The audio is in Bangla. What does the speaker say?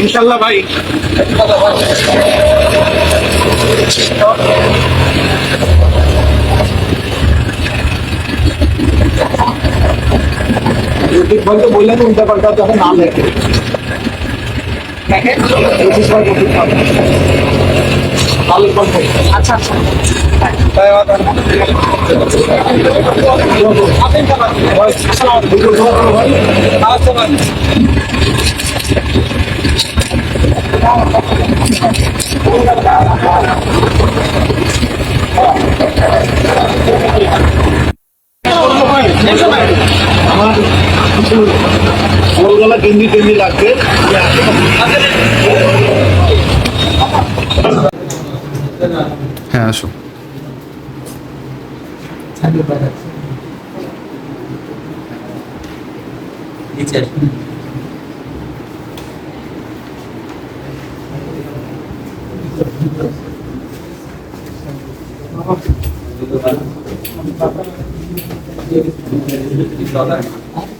ইনশাল্লাহ ভাই। জ্যোতিষ ভাইকে বললেন উল্টা পাল্টা যাতে না লেখে ভাই ভাই। আচ্ছা আচ্ছা আমার কিছু গোলগলা টেঞ্জি লাগবে। হ্যাঁ আসো Thank you.